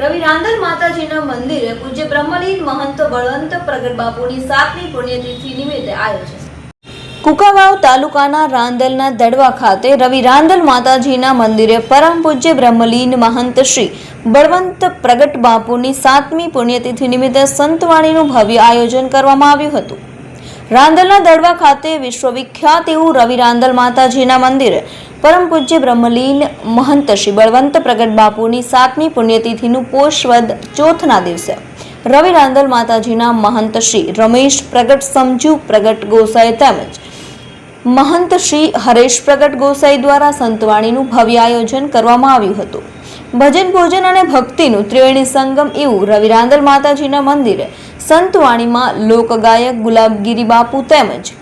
રવિ રાંદર માતાજીના મંદિરે પૂજ્ય બ્રહ્મલીન મહંત બળવંત પ્રગટ બાપુની સાતમી પુણ્યતિથિ નિમિત્તે આયોજન કુકાવાવ તાલુકાના રાંદલના દડવા ખાતે રવિ રાંદલ માતાજીના મંદિરે પરમ પૂજ્ય બ્રહ્મલીન મહંત શ્રી બળવંત પ્રગટ બાપુની સાતમી પુણ્યતિથિ નિમિત્તે સંતવાણીનું ભવ્ય આયોજન કરવામાં આવ્યું હતું. રાંદલના દડવા ખાતે વિશ્વવિખ્યાત એવું રવિ રાંદલ માતાજીના મંદિરે પરમ પૂજ્ય બ્રહ્મલીન મહંત શ્રી બળવંત પ્રગટ બાપુની સાતમી પુણ્યતિથિનું પોષવદ ચોથના દિવસે. રવિ રાંદલ માતાજીના મહંત શ્રી રમેશ પ્રગટ, સમજુ પ્રગટ ગોસાઈ તેમજ મહંત શ્રી હરેશ પ્રગટ ગોસાઈ દ્વારા સંતવાણીનું ભવ્ય આયોજન કરવામાં આવ્યું હતું. ભજન, ભોજન અને ભક્તિનું ત્રિવેણી સંગમ એવું રવિરાંદલ માતાજીના મંદિરે સંતવાણીમાં લોકગાયક ગુલાબગીરી બાપુ તેમજ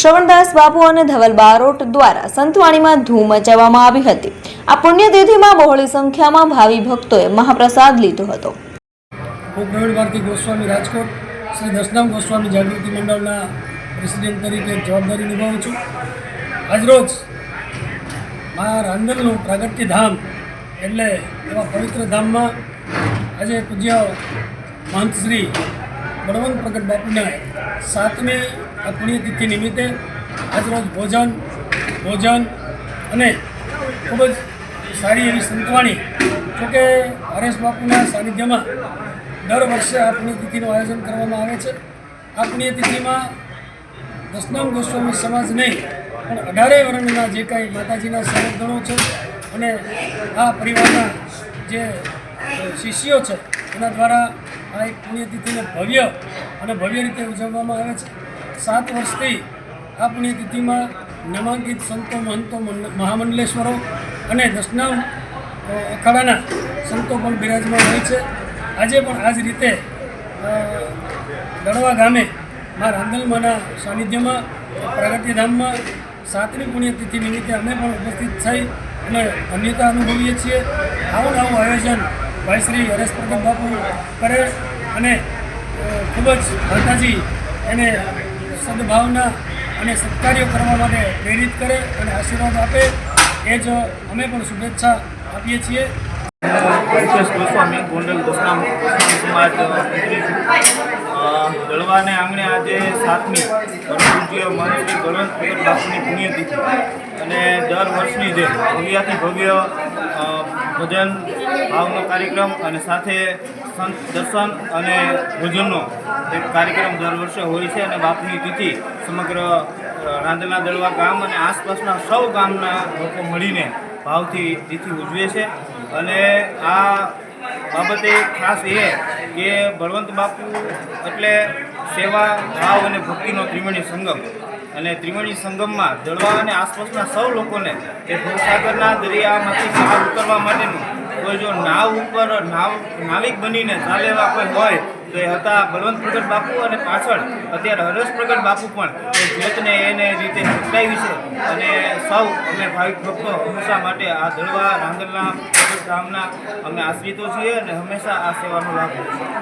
શ્રવણદાસ બાપુ અને ધવલ બારોટ દ્વારા સંતવાણીમાં ધૂમ મચાવવામાં આવી હતી. આ પુણ્યતિથિમાં બહોળી સંખ્યામાં ભાવિ ભક્તોએ મહાપ્રસાદ લીધો હતો. ગોસ્વામી રાજકોટ, શ્રી દશનામ ગોસ્વામી જાગૃતિ મંડળના પ્રેસિડેન્ટ તરીકે જવાબદારી નિભાવું છું. આજરોજ મા રાંદલનું પ્રાગટ્ય ધામ એટલે એવા પવિત્ર ધામમાં આજે પૂજ્ય મહંત શ્રી બળવંત પ્રગટ બાપુના સાતમી પુણ્યતિથિ નિમિત્તે આજરોજ ભોજન ભોજન અને ખૂબ જ સારી એવી સંતવાણી, જોકે હરેશ બાપુના સાનિધ્યમાં દર વર્ષે આ પુણ્યતિથિનું આયોજન કરવામાં આવે છે. આ પુણ્યતિથિમાં દસનામ ગોસ્વામી સમાજ નહીં, પણ અઢારેય વર્ણના જે કાંઈ માતાજીના સંરક્ષણો છે અને આ પરિવારના જે શિષ્યો છે. એના દ્વારા આ એક પુણ્યતિથિને ભવ્ય અને ભવ્ય રીતે ઉજવવામાં આવે છે. સાત વર્ષથી આ પુણ્યતિથિમાં નામાંકિત સંતો, મહંતો મંડ- મહામંડલેશ્વરો અને દશનામ અખાડાના સંતો પણ બિરાજમાન હોય છે. આજે પણ આ જ રીતે દડવા ગામે મા રાંદલમાના સાનિધ્યમાં પ્રગતિધામમાં સાતમી પુણ્યતિથિ નિમિત્તે અમે પણ ઉપસ્થિત થઈ અને ધન્યતા અનુભવીએ છીએ. આવું આવું આયોજન ભાઈ શ્રી હરેશ પ્રગટ બાપુ કરે અને ખૂબ જ માતાજી એને સદભાવના અને સત્કાર્યો કરવા માટે પ્રેરિત કરે અને આશીર્વાદ આપે, એ જ અમે પણ શુભેચ્છા આપીએ છીએ. ગોસ્વામી ગોંડલ ગોસ્વામી સમાજ દળવાને આંગણે આજે સાતમી પૂજ્ય શ્રી બળવંત પ્રગટ બાપુની પુણ્યતિથિ. અને દર વર્ષની જેમ ભવ્યાથી ભવ્ય ભજન ભાવનો કાર્યક્રમ અને સાથે સંત દર્શન અને ભોજનનો એક કાર્યક્રમ દર વર્ષે હોય છે અને બાપની તિથિ સમગ્ર રાંધના દળવા ગામ અને આસપાસના સૌ ગામના લોકો મળીને ભાવથી તિથિ ઉજવે છે. અને આ બાબતે ખાસ એ કે બળવંત બાપુ એટલે સેવા, ભાવ અને ભક્તિનો ત્રિવેણી સંગમ. અને ત્રિવેણી સંગમમાં દળવા અને આસપાસના સૌ લોકોને એ ભૂસાગરના દરિયામાંથી બહાર ઉતરવા માટેનું કોઈ જો નાવ ઉપર, નાવ, નાવિક બનીને ચાલે કોઈ હોય એ હતા બળવંત પ્રગટ બાપુ અને પાછળ અત્યારે હરસ પ્રગટ બાપુ પણ એ જ્યોતને એને રીતે પકડાવી છે. અને સૌ અમે ભાવિક ભક્તો હંમેશા માટે આ દળવા રાંદલના ગામના અમે આશ્રિતો છીએ અને હંમેશા આ સેવાનો લાભ લઈશું